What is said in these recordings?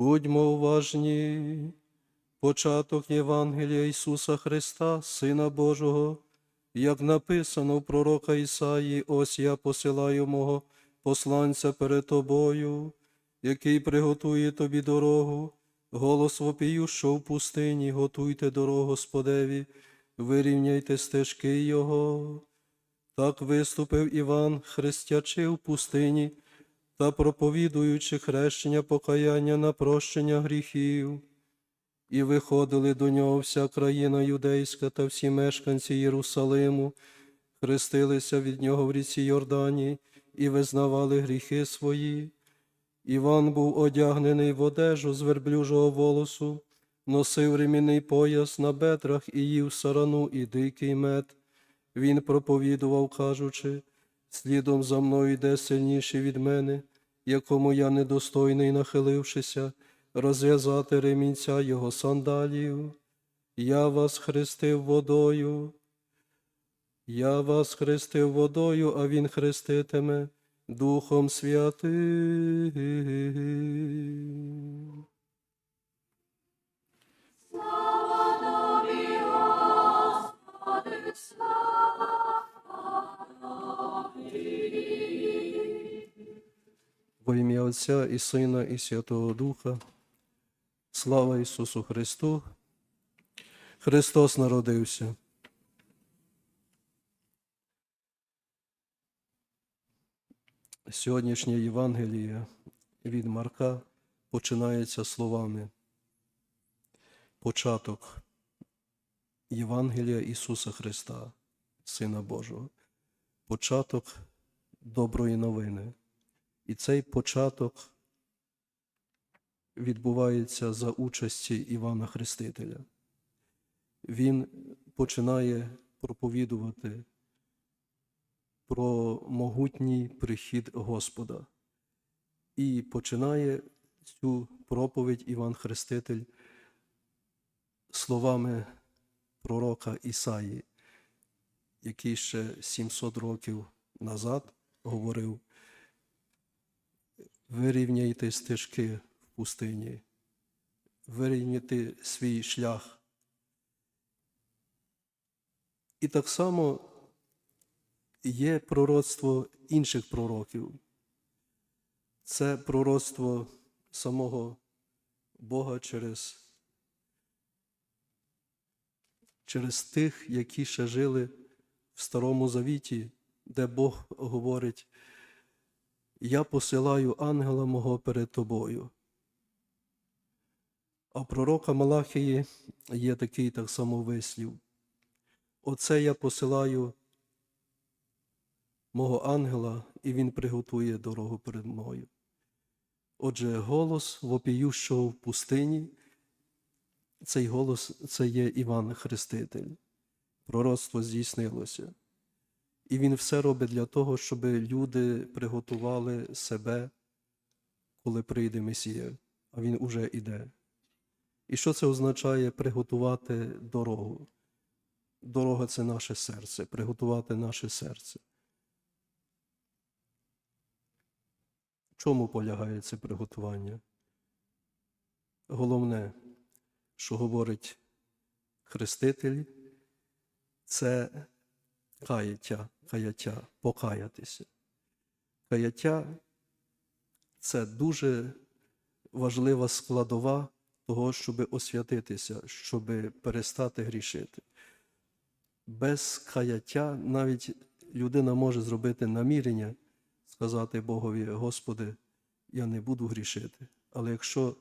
Будьмо уважні. Початок Євангелія Ісуса Христа, Сина Божого, як написано в пророка Ісаї, ось я посилаю мого посланця перед тобою, який приготує тобі дорогу, голос вопію, що в пустині, готуйте дорогу Господеві, вирівняйте стежки Його. Так виступив Іван, хрестячи в пустині та проповідуючи хрещення покаяння на прощення гріхів. І виходили до нього вся країна юдейська та всі мешканці Єрусалиму, хрестилися від нього в ріці Йордані і визнавали гріхи свої. Іван був одягнений в одежу з верблюжого волосу, носив ремінний пояс на бедрах і їв сарану і дикий мед. Він проповідував, кажучи, слідом за мною йде сильніший від мене, якому я недостойний, нахилившися, розв'язати ремінця його сандалів. Я вас хрестив водою, я вас хрестив водою, а він хреститиме Духом Святим. Во ім'я Отця і Сина, і Святого Духа. Слава Ісусу Христу! Христос народився. Сьогоднішнє Євангеліє від Марка починається словами. Початок Євангелія Ісуса Христа, Сина Божого. Початок доброї новини. І цей початок відбувається за участі Івана Хрестителя. Він починає проповідувати про могутній прихід Господа. І починає цю проповідь Іван Хреститель словами пророка Ісаї, який ще 700 років назад говорив вирівняйте стежки в пустині, вирівняйте свій шлях. І так само є пророцтво інших пророків. Це пророцтво самого Бога через, через тих, які ще жили в Старому Завіті, де Бог говорить, я посилаю ангела мого перед тобою. А пророка Малахії є такий так само вислів. Оце я посилаю мого ангела, і він приготує дорогу перед мною. Отже, голос вопіющого в пустині, цей голос це є Іван Хреститель. Пророцтво здійснилося. І він все робить для того, щоб люди приготували себе, коли прийде Месія, а він уже іде. І що це означає приготувати дорогу? Дорога це наше серце, приготувати наше серце. В чому полягає це приготування? Головне, що говорить Хреститель, це каяття, каяття, покаятися. Каяття це дуже важлива складова того, щоб освятитися, щоб перестати грішити. Без каяття навіть людина може зробити намірення, сказати Богові, Господи, я не буду грішити. Але якщо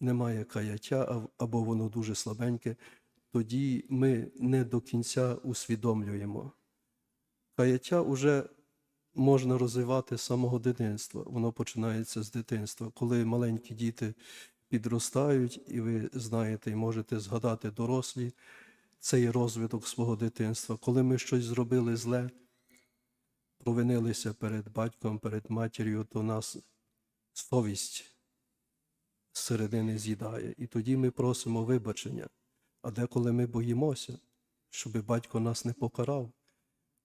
немає каяття або воно дуже слабеньке, тоді ми не до кінця усвідомлюємо. Каяття вже можна розвивати з самого дитинства. Воно починається з дитинства. Коли маленькі діти підростають, і ви знаєте, і можете згадати дорослі цей розвиток свого дитинства. Коли ми щось зробили зле, провинилися перед батьком, перед матір'ю, то нас совість зсередини з'їдає. І тоді ми просимо вибачення. А деколи ми боїмося, щоб батько нас не покарав,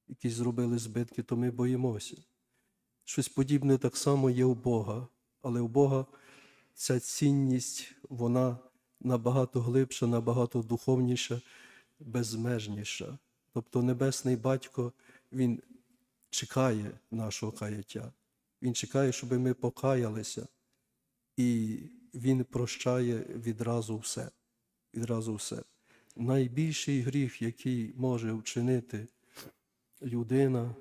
якісь зробили збитки, то ми боїмося. Щось подібне так само є у Бога, але у Бога ця цінність, вона набагато глибша, набагато духовніша, безмежніша. Тобто Небесний Батько, Він чекає нашого каяття. Він чекає, щоб ми покаялися, і Він прощає відразу все. Відразу все. Найбільший гріх, який може вчинити людина,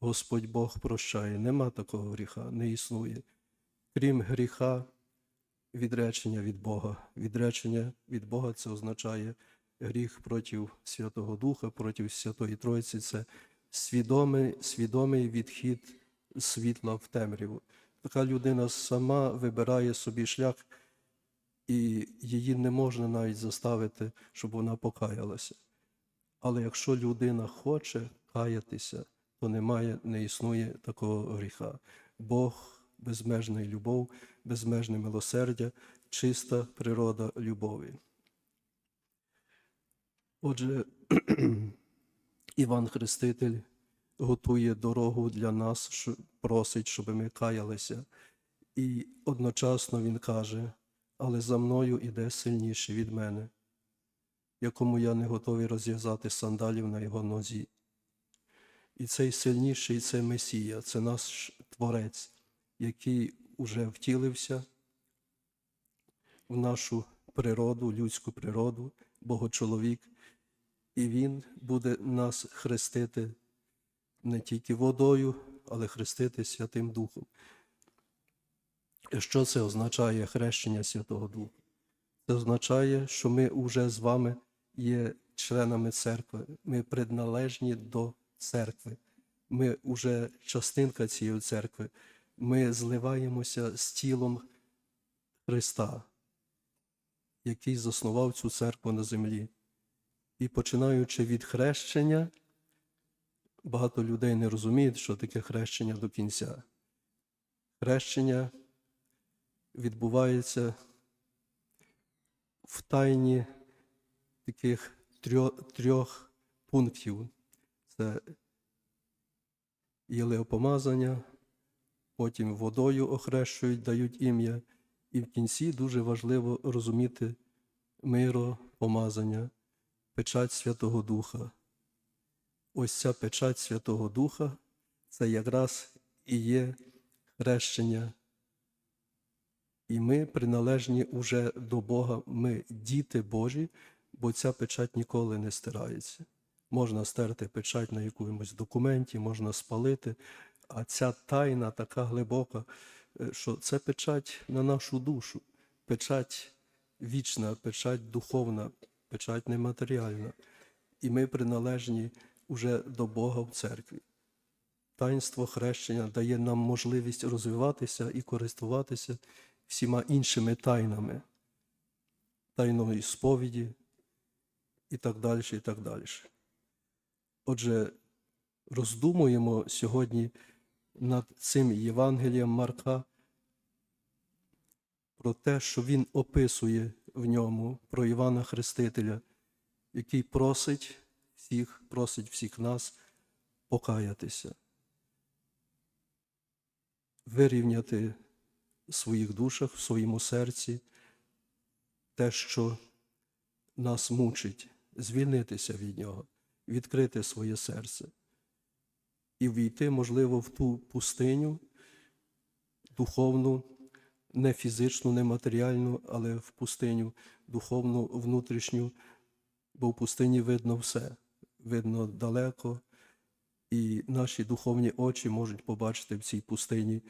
Господь Бог прощає. Нема такого гріха, не існує. Крім гріха, відречення від Бога. Відречення від Бога це означає гріх проти Святого Духа, проти Святої Тройці. Це свідомий, свідомий відхід світла в темряву. Така людина сама вибирає собі шлях, і її не можна навіть заставити, щоб вона покаялася. Але якщо людина хоче каятися, то немає, не існує такого гріха. Бог безмежна любов, безмежне милосердя, чиста природа любові. Отже, Іван Хреститель готує дорогу для нас, просить, щоб ми каялися. І одночасно він каже, але за мною іде сильніший від мене, якому я не готовий розв'язати сандалів на його нозі. І цей сильніший це Месія, це наш Творець, який уже втілився в нашу природу, людську природу, Богочоловік, і Він буде нас хрестити не тільки водою, але хрестити Святим Духом. Що це означає хрещення Святого Духа? Це означає, що ми вже з вами є членами церкви, ми предналежні до церкви. Ми вже частинка цієї церкви. Ми зливаємося з тілом Христа, який заснував цю церкву на землі. І починаючи від хрещення, багато людей не розуміють, що таке хрещення до кінця. Хрещення відбувається в тайні таких трьох, трьох пунктів. Це єлеопомазання, потім водою охрещують, дають ім'я. І в кінці дуже важливо розуміти миропомазання, печать Святого Духа. Ось ця печать Святого Духа це якраз і є хрещення. І ми приналежні уже до Бога, ми діти Божі, бо ця печать ніколи не стирається. Можна стерти печать на якомусь документі, можна спалити, а ця тайна така глибока, е, що це печать на нашу душу, печать вічна, печать духовна, печать нематеріальна. І ми приналежні уже до Бога в церкві. Таїнство хрещення дає нам можливість розвиватися і користуватися всіма іншими тайнами, тайною сповіді і так далі, і так далі. Отже, роздумуємо сьогодні над цим Євангелієм Марка про те, що він описує в ньому про Івана Хрестителя, який просить всіх, просить всіх нас покаятися, вирівняти в своїх душах, в своєму серці те, що нас мучить, звільнитися від нього, відкрити своє серце і війти, можливо, в ту пустиню духовну, не фізичну, не матеріальну, але в пустиню духовну, внутрішню, бо в пустині видно все, видно далеко, і наші духовні очі можуть побачити в цій пустині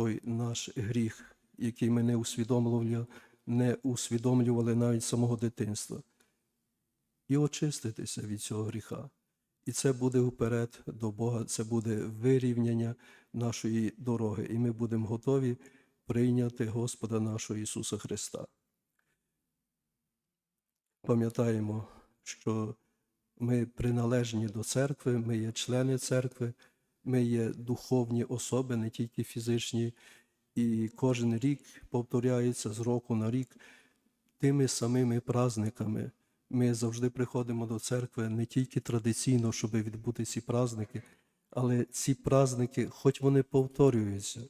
той наш гріх, який ми не усвідомлювали, не усвідомлювали навіть самого дитинства, і очиститися від цього гріха. І це буде вперед до Бога, це буде вирівняння нашої дороги, і ми будемо готові прийняти Господа нашого Ісуса Христа. Пам'ятаємо, що ми приналежні до церкви, ми є члени церкви, ми є духовні особи, не тільки фізичні, і кожен рік повторяється з року на рік тими самими праздниками. Ми завжди приходимо до церкви не тільки традиційно, щоб відбути ці праздники, але ці праздники, хоч вони повторюються,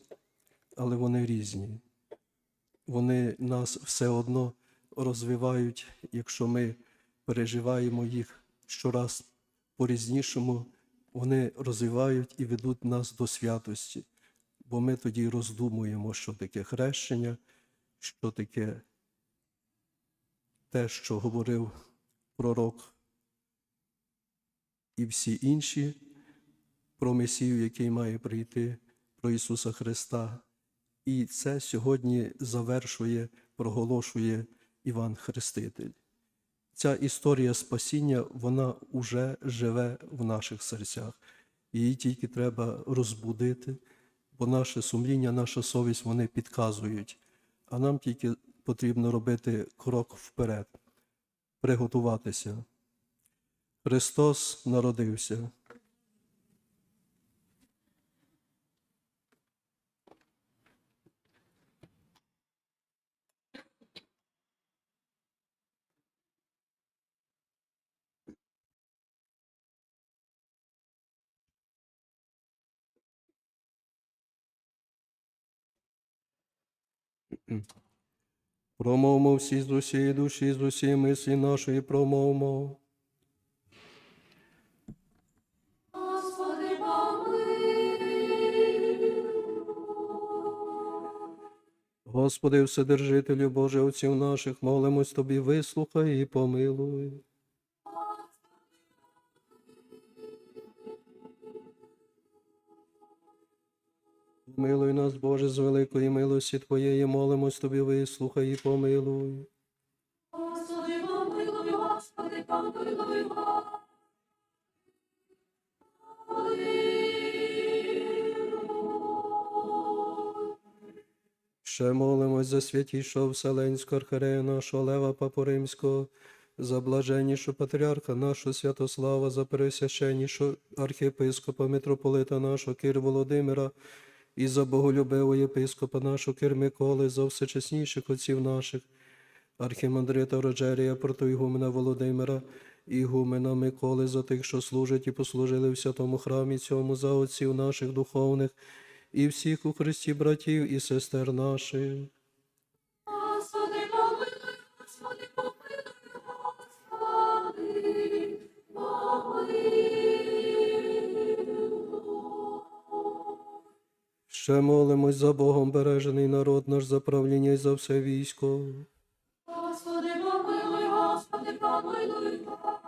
але вони різні. вони нас все одно розвивають, якщо ми переживаємо їх щораз по-різнішому, вони розвивають і ведуть нас до святості, бо ми тоді роздумуємо, що таке хрещення, що таке те, що говорив пророк і всі інші про Месію, який має прийти, про Ісуса Христа. І це сьогодні завершує, проголошує Іван Хреститель. Ця історія спасіння, вона вже живе в наших серцях. Її тільки треба розбудити, бо наше сумління, наша совість вони підказують, а нам тільки потрібно робити крок вперед, приготуватися. Христос народився. Промовмо всі з усієї душі, з усієї мислі нашої промовмо. Господи, помилуй. Господи, Вседержителю Боже, отців наших, молимось Тобі, вислухай і помилуй. Милуй нас, Боже, з великої милості Твоєї, молимось Тобі, вислухай і помилуй. Господи, помилуй, Господи, помилуй. Ще молимось за святішого Вселенського архиерея нашого Лева Папу Римського, за блаженнішого патріарха нашого Святослава, за пересвященнішого архієпископа митрополита нашого Кир Володимира, і за боголюбивого єпископа нашого Кир Миколи, за всечесніших отців наших, архімандрита Роджерія, протоігумена Володимира, ігумена Миколи, за тих, що служать і послужили в святому храмі цьому, за отців наших духовних, і всіх у Христі братів і сестер наших. Ще молимось за Богом бережений народ наш за правління і за все військо. Господи, помилуй, Господи, помилуй, помилуй.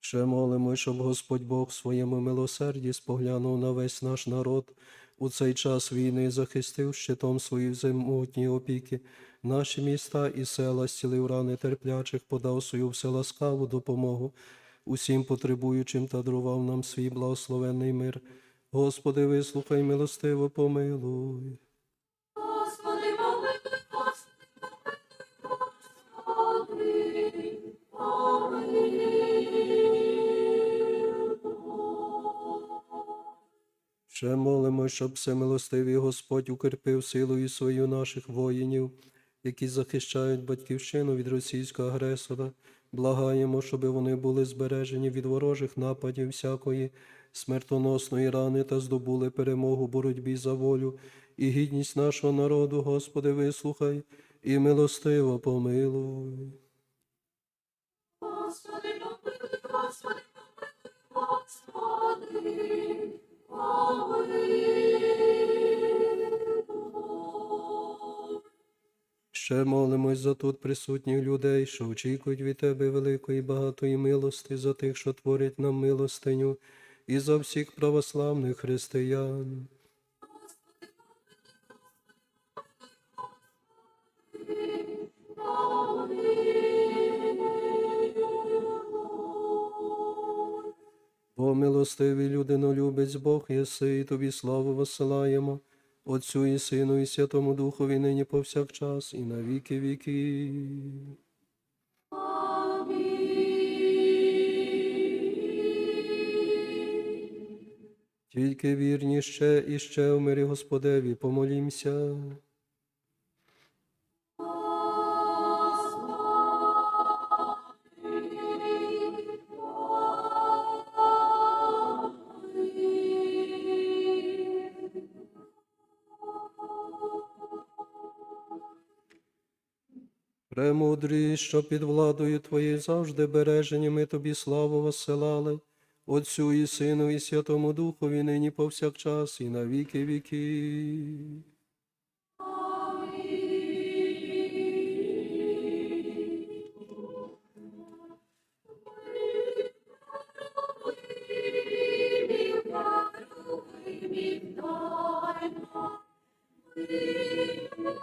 Ще молимось, щоб Господь Бог в своєму милосерді споглянув на весь наш народ у цей час війни, захистив щитом свої взаємутні опіки, наші міста і села, зцілив рани терплячих, подав свою вселаскаву допомогу усім потребуючим та дарував нам свій благословенний мир. Господи, вислухай, милостиво помилуй. Ще молимо, щоб всемилостивий Господь укріпив силою свою наших воїнів, які захищають батьківщину від російського агресора. Благаємо, щоб вони були збережені від ворожих нападів всякої смертоносної рани та здобули перемогу боротьбі за волю і гідність нашого народу, Господи, вислухай і милостиво помилуй. Ще молимось за тут присутніх людей, що очікують від Тебе великої багатої милости, за тих, що творять нам милостиню, і за всіх православних християн. Бо милостивий людинолюбець Бог єси, і тобі славу посилаємо, Отцю і Сину, і Святому Духові нині повсякчас, і на віки віки. Тільки вірні ще і ще в мирі Господеві помолімся. Премудрий, що під владою Твоєю завжди бережені, ми Тобі славу воссилали, Отцю і Сину, і Святому Духові, нині повсякчас, і на віки віків.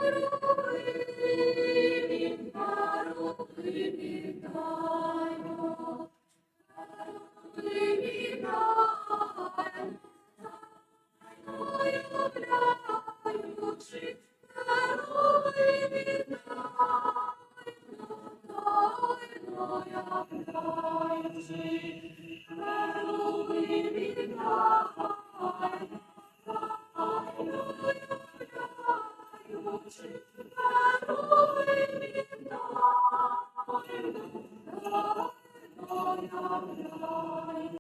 Thank you. Привітаємо,